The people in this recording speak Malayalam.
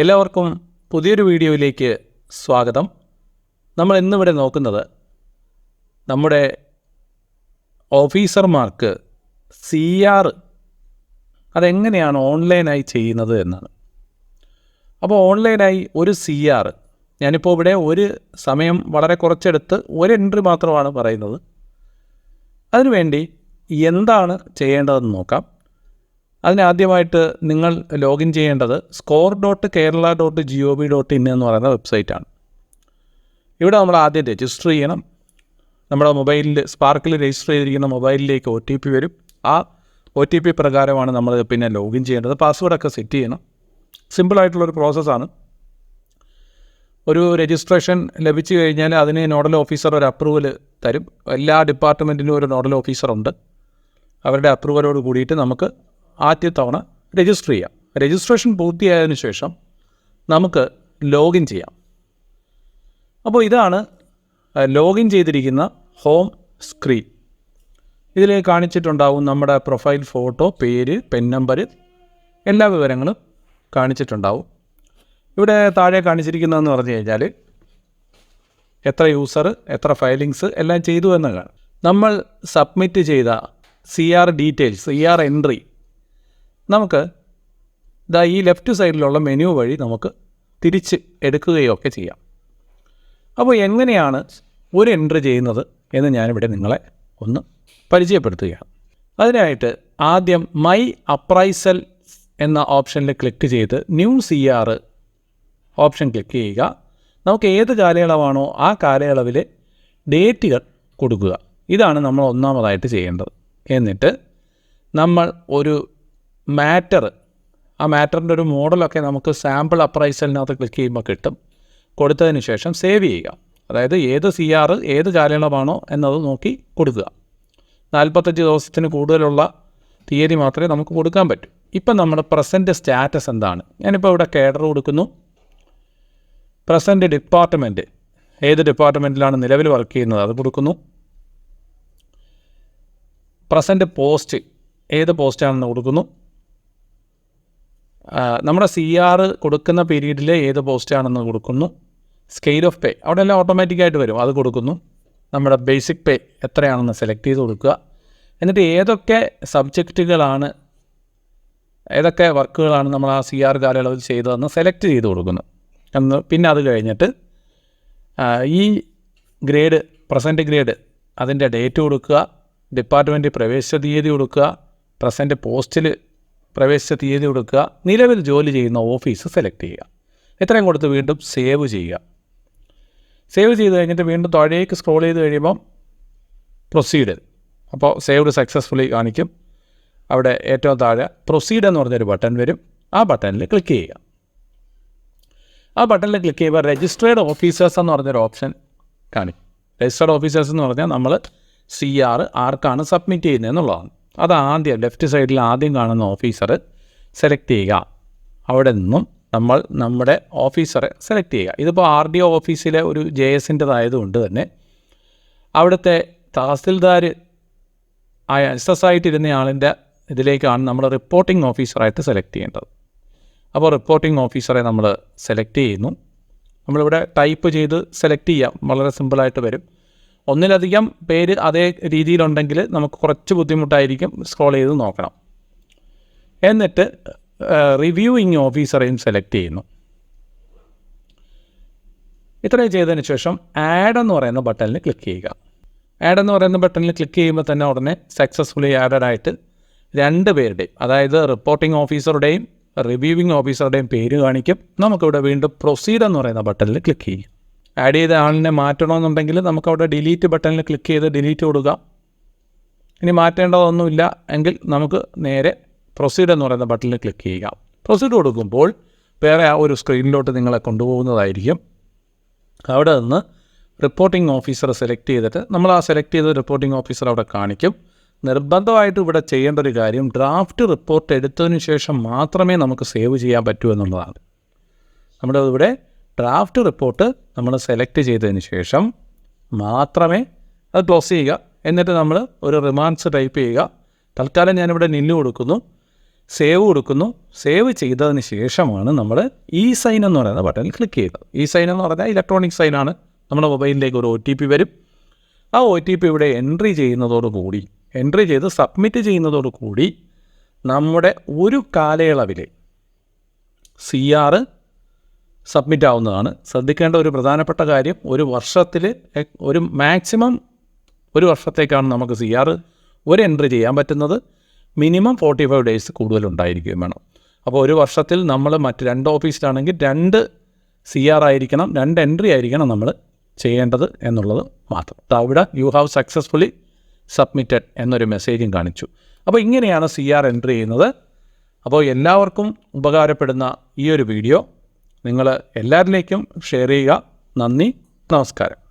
എല്ലാവർക്കും പുതിയൊരു വീഡിയോയിലേക്ക് സ്വാഗതം. നമ്മൾ ഇന്നിവിടെ നോക്കുന്നത് നമ്മുടെ ഓഫീസർമാർക്ക് സി ആർ അതെങ്ങനെയാണ് ഓൺലൈനായി ചെയ്യുന്നത് എന്നാണ്. അപ്പോൾ ഓൺലൈനായി ഒരു സി ആർ ഞാനിപ്പോൾ ഇവിടെ ഒരു സമയം വളരെ കുറച്ചെടുത്ത് ഒരു എൻട്രി മാത്രമാണ് പറയുന്നത്. അതിനുവേണ്ടി എന്താണ് ചെയ്യേണ്ടതെന്ന് നോക്കാം. അതിനാദ്യമായിട്ട് നിങ്ങൾ ലോഗിൻ ചെയ്യേണ്ടത് score dot Kerala dot G O V dot in എന്ന് പറയുന്ന വെബ്സൈറ്റാണ് ഇവിടെ നമ്മൾ ആദ്യം രജിസ്റ്റർ ചെയ്യണം. നമ്മുടെ മൊബൈലിൽ സ്പാർക്കിൽ രജിസ്റ്റർ ചെയ്തിരിക്കുന്ന മൊബൈലിലേക്ക് ഒ ടി പി വരും. ആ ഒ ടി പി പ്രകാരമാണ് നമ്മൾ പിന്നെ ലോഗിൻ ചെയ്യേണ്ടത്. പാസ്വേഡൊക്കെ സെറ്റ് ചെയ്യണം. സിമ്പിളായിട്ടുള്ളൊരു പ്രോസസ്സാണ് ഒരു രജിസ്ട്രേഷൻ ലഭിച്ചു കഴിഞ്ഞാൽ അതിന് നോഡൽ ഓഫീസർ ഒരു അപ്രൂവൽ തരും. എല്ലാ ഡിപ്പാർട്ട്മെന്റിനും ഒരു നോഡൽ ഓഫീസറുണ്ട് അവരുടെ അപ്രൂവലോട് കൂടിയിട്ട് നമുക്ക് ആദ്യ തവണ രജിസ്റ്റർ ചെയ്യാം. രജിസ്ട്രേഷൻ പൂർത്തിയായതിനു ശേഷം നമുക്ക് ലോഗിൻ ചെയ്യാം. അപ്പോൾ ഇതാണ് ലോഗിൻ ചെയ്തിരിക്കുന്ന ഹോം സ്ക്രീൻ. ഇതിൽ കാണിച്ചിട്ടുണ്ടാവും നമ്മുടെ പ്രൊഫൈൽ ഫോട്ടോ പേര് പെൻ നമ്പർ എല്ലാ വിവരങ്ങളും കാണിച്ചിട്ടുണ്ടാവും. ഇവിടെ താഴെ കാണിച്ചിരിക്കുന്നതെന്ന് പറഞ്ഞു കഴിഞ്ഞാൽ എത്ര യൂസർ എത്ര ഫയലിങ്സ് എല്ലാം ചെയ്തു എന്നതാണ്. നമ്മൾ സബ്മിറ്റ് ചെയ്ത C R details C R entry നമുക്ക് ദാ ഈ ലെഫ്റ്റ് സൈഡിലുള്ള മെനു വഴി നമുക്ക് തിരിച്ച് എടുക്കുകയോ ഒക്കെ ചെയ്യാം. അപ്പോൾ എങ്ങനെയാണ് ഒരു എൻട്രി ചെയ്യുന്നത് എന്ന് ഞാനിവിടെ നിങ്ങളെ ഒന്ന് പരിചയപ്പെടുത്തുകയാണ്. അതിനായിട്ട് ആദ്യം മൈ അപ്രൈസൽ എന്ന ഓപ്ഷനിൽ ക്ലിക്ക് ചെയ്ത് new C R option click ചെയ്യുക. നമുക്ക് ഏത് കാലയളവാണോ ആ കാലയളവിലെ ഡേറ്റുകൾ കൊടുക്കുക. ഇതാണ് നമ്മൾ ഒന്നാമതായിട്ട് ചെയ്യേണ്ടത്. എന്നിട്ട് നമ്മൾ ഒരു മാറ്റർ ആ മാറ്ററിന്റെ ഒരു മോഡലൊക്കെ നമുക്ക് സാമ്പിൾ അപ്രൈസലിനകത്ത് ക്ലിക്ക് ചെയ്യുമ്പോൾ കിട്ടും. കൊടുത്തതിന് ശേഷം സേവ് ചെയ്യുക. അതായത് ഏത് സി ആർ ഏത് കാലയളവാണോ എന്നത് നോക്കി കൊടുക്കുക. നാൽപ്പത്തഞ്ച് ദിവസത്തിന് കൂടുതലുള്ള തീയതി മാത്രമേ നമുക്ക് കൊടുക്കാൻ പറ്റൂ. ഇപ്പം നമ്മുടെ പ്രസന്റ് സ്റ്റാറ്റസ് എന്താണ്? ഞാനിപ്പോൾ ഇവിടെ കേഡർ കൊടുക്കുന്നു. പ്രസന്റ് ഡിപ്പാർട്ട്മെന്റ് ഏത് ഡിപ്പാർട്ട്മെന്റിലാണ് നിലവിൽ വർക്ക് ചെയ്യുന്നത്? അത് കൊടുക്കുന്നു. പ്രസന്റ് പോസ്റ്റ് ഏത് പോസ്റ്റാണെന്ന് കൊടുക്കുന്നു. നമ്മുടെ സി ആർ കൊടുക്കുന്ന പീരീഡിൽ ഏത് പോസ്റ്റാണെന്ന് കൊടുക്കുന്നു? സ്കെയിൽ ഓഫ് പേ അവിടെ എല്ലാം ഓട്ടോമാറ്റിക്കായിട്ട് വരും. അത് കൊടുക്കുന്നു. നമ്മുടെ ബേസിക് പേ എത്രയാണെന്ന് സെലക്ട് ചെയ്ത് കൊടുക്കുക. എന്നിട്ട് ഏതൊക്കെ സബ്ജക്റ്റുകളാണ് ഏതൊക്കെ വർക്കുകളാണ് നമ്മൾ ആ സി ആർ കാലയളവിൽ ചെയ്തതെന്ന് സെലക്ട് ചെയ്ത് കൊടുക്കുന്നു. എന്ന് പിന്നെ അത് കഴിഞ്ഞിട്ട് ഈ ഗ്രേഡ് പ്രസന്റ് ഗ്രേഡ് അതിന്റെ ഡേറ്റ് കൊടുക്കുക ഡിപ്പാർട്ട്മെന്റ് പ്രവേശന തീയതി കൊടുക്കുക പ്രസന്റ് പോസ്റ്റിൽ പ്രവേശിച്ച തീയതി കൊടുക്കുക. നിലവിൽ ജോലി ചെയ്യുന്ന ഓഫീസ് സെലക്ട് ചെയ്യുക. ഇത്രയും കൊടുത്ത് വീണ്ടും സേവ് ചെയ്യുക. സേവ് ചെയ്ത് കഴിഞ്ഞിട്ട് വീണ്ടും താഴേക്ക് സ്ക്രോൾ ചെയ്ത് കഴിയുമ്പം പ്രൊസീഡ് അപ്പോൾ സേവ്ഡ് സക്സസ്ഫുള്ളി കാണിക്കും. അവിടെ ഏറ്റവും താഴെ പ്രൊസീഡ് എന്ന് പറഞ്ഞൊരു ബട്ടൺ വരും. ആ ബട്ടണിൽ ക്ലിക്ക് ചെയ്യുക. ആ ബട്ടണിൽ ക്ലിക്ക് ചെയ്യുമ്പോൾ രജിസ്ട്രേഡ് ഓഫീസേഴ്സ് എന്ന് പറഞ്ഞൊരു ഓപ്ഷൻ കാണിക്കും. രജിസ്റ്റേർഡ് ഓഫീസേഴ്സ് എന്ന് പറഞ്ഞാൽ നമ്മൾ സി ആർ ആർക്കാണ് സബ്മിറ്റ് ചെയ്യുന്നത് എന്നുള്ളതാണ്. അത് ആദ്യം ലെഫ്റ്റ് സൈഡിൽ ആദ്യം കാണുന്ന ഓഫീസർ സെലക്ട് ചെയ്യുക. അവിടെ നിന്നും നമ്മൾ നമ്മുടെ ഓഫീസറെ സെലക്ട് ചെയ്യുക. ഇതിപ്പോൾ ആർ ഡി ഒ ഓഫീസിലെ ഒരു ജെ എസിന്റെതായതുകൊണ്ട് തന്നെ അവിടുത്തെ തഹസിൽദാർ ആയ എസ് എസ് ആളിന്റെ ഇതിലേക്കാണ് നമ്മൾ റിപ്പോർട്ടിംഗ് ഓഫീസറായിട്ട് സെലക്ട് ചെയ്യേണ്ടത്. അപ്പോൾ റിപ്പോർട്ടിംഗ് ഓഫീസറെ നമ്മൾ സെലക്ട് ചെയ്യുന്നു. നമ്മളിവിടെ ടൈപ്പ് ചെയ്ത് സെലക്ട് ചെയ്യാം. വളരെ സിമ്പിളായിട്ട് വരും. ഒന്നിലധികം പേര് അതേ രീതിയിലുണ്ടെങ്കിൽ നമുക്ക് കുറച്ച് ബുദ്ധിമുട്ടായിരിക്കും സ്ക്രോൾ ചെയ്ത് നോക്കണം. എന്നിട്ട് റിവ്യൂയിങ് ഓഫീസറെയും സെലക്ട് ചെയ്യുന്നു. ഇത്രയും ചെയ്തതിന് ശേഷം ആഡ് എന്ന് പറയുന്ന ബട്ടണിൽ ക്ലിക്ക് ചെയ്യുക. ആഡ് എന്ന് പറയുന്ന ബട്ടണിൽ ക്ലിക്ക് ചെയ്യുമ്പോൾ തന്നെ ഉടനെ സക്സസ്ഫുള്ളി ആഡഡ് ആയിട്ട് രണ്ട് പേരുടെയും അതായത് റിപ്പോർട്ടിംഗ് ഓഫീസറുടെയും റിവ്യൂവിങ് ഓഫീസറുടെയും പേര് കാണിക്കും. നമുക്കിവിടെ വീണ്ടും പ്രൊസീഡ് എന്ന് പറയുന്ന ബട്ടണിൽ ക്ലിക്ക് ചെയ്യും ആഡ് ചെയ്ത ആളിനെ മാറ്റണമെന്നുണ്ടെങ്കിൽ നമുക്കവിടെ ഡിലീറ്റ് ബട്ടണിൽ ക്ലിക്ക് ചെയ്ത് ഡിലീറ്റ് കൊടുക്കാം. ഇനി മാറ്റേണ്ടതൊന്നുമില്ല. എങ്കിൽ നമുക്ക് നേരെ പ്രൊസീഡ് എന്ന് പറയുന്ന ബട്ടണിൽ ക്ലിക്ക് ചെയ്യുക. പ്രൊസീഡ് കൊടുക്കുമ്പോൾ വേറെ ആ ഒരു സ്ക്രീനിലോട്ട് നിങ്ങളെ കൊണ്ടുപോകുന്നതായിരിക്കും. അവിടെ നിന്ന് റിപ്പോർട്ടിംഗ് ഓഫീസർ സെലക്ട് ചെയ്തിട്ട് നമ്മൾ ആ സെലക്ട് ചെയ്ത റിപ്പോർട്ടിംഗ് ഓഫീസർ അവിടെ കാണിക്കും. നിർബന്ധമായിട്ട് ഇവിടെ ചെയ്യേണ്ട ഒരു കാര്യം ഡ്രാഫ്റ്റ് റിപ്പോർട്ട് എടുത്തതിന് ശേഷം മാത്രമേ നമുക്ക് സേവ് ചെയ്യാൻ പറ്റൂ എന്നുള്ളതാണ്. നമ്മുടെ ഇവിടെ ഡ്രാഫ്റ്റ് റിപ്പോർട്ട് നമ്മൾ സെലക്ട് ചെയ്തതിന് ശേഷം മാത്രമേ അത് ക്ലോസ് ചെയ്യുക. എന്നിട്ട് നമ്മൾ ഒരു റിമാൻഡ്സ് ടൈപ്പ് ചെയ്യുക. തൽക്കാലം ഞാനിവിടെ നില്ല് കൊടുക്കുന്നു. സേവ് കൊടുക്കുന്നു. സേവ് ചെയ്തതിന് ശേഷമാണ് നമ്മൾ ഇ സൈൻ എന്ന് പറയുന്ന ബട്ടൺ ക്ലിക്ക് ചെയ്യുന്നത് ഇ സൈൻ എന്ന് പറഞ്ഞാൽ ഇലക്ട്രോണിക് സൈനാണ് നമ്മുടെ മൊബൈലിലേക്ക് ഒരു ഒ ടി പി വരും. ആ ഒ ടി പി ഇവിടെ എൻട്രി ചെയ്യുന്നതോടുകൂടി എൻട്രി ചെയ്ത് സബ്മിറ്റ് ചെയ്യുന്നതോടുകൂടി നമ്മുടെ ഒരു കാലയളവിൽ സി ആറ് സബ്മിറ്റ് ആവുന്നതാണ് ശ്രദ്ധിക്കേണ്ട ഒരു പ്രധാനപ്പെട്ട കാര്യം ഒരു വർഷത്തിൽ ഒരു മാക്സിമം ഒരു വർഷത്തേക്കാണ് നമുക്ക് സി ആർ ഒരു എൻട്രി ചെയ്യാൻ പറ്റുന്നത്. മിനിമം ഫോർട്ടി ഫൈവ് ഡേയ്സ് കൂടുതലുണ്ടായിരിക്കുകയും വേണം. അപ്പോൾ ഒരു വർഷത്തിൽ നമ്മൾ മറ്റ് രണ്ട് ഓഫീസിലാണെങ്കിൽ രണ്ട് സി ആർ ആയിരിക്കണം രണ്ട് എൻട്രി ആയിരിക്കണം നമ്മൾ ചെയ്യേണ്ടത് എന്നുള്ളത് മാത്രം. ദാ ഇവിടെ യു ഹാവ് സക്സസ്ഫുള്ളി സബ്മിറ്റഡ് എന്നൊരു മെസ്സേജും കാണിച്ചു. അപ്പോൾ ഇങ്ങനെയാണ് സി ആർ എൻട്രി ചെയ്യുന്നത്. അപ്പോൾ എല്ലാവർക്കും ഉപകാരപ്പെടുന്ന ഈ ഒരു വീഡിയോ. നിങ്ങൾ എല്ലാവരിലേക്കും ഷെയർ ചെയ്യുക. നന്ദി. നമസ്കാരം.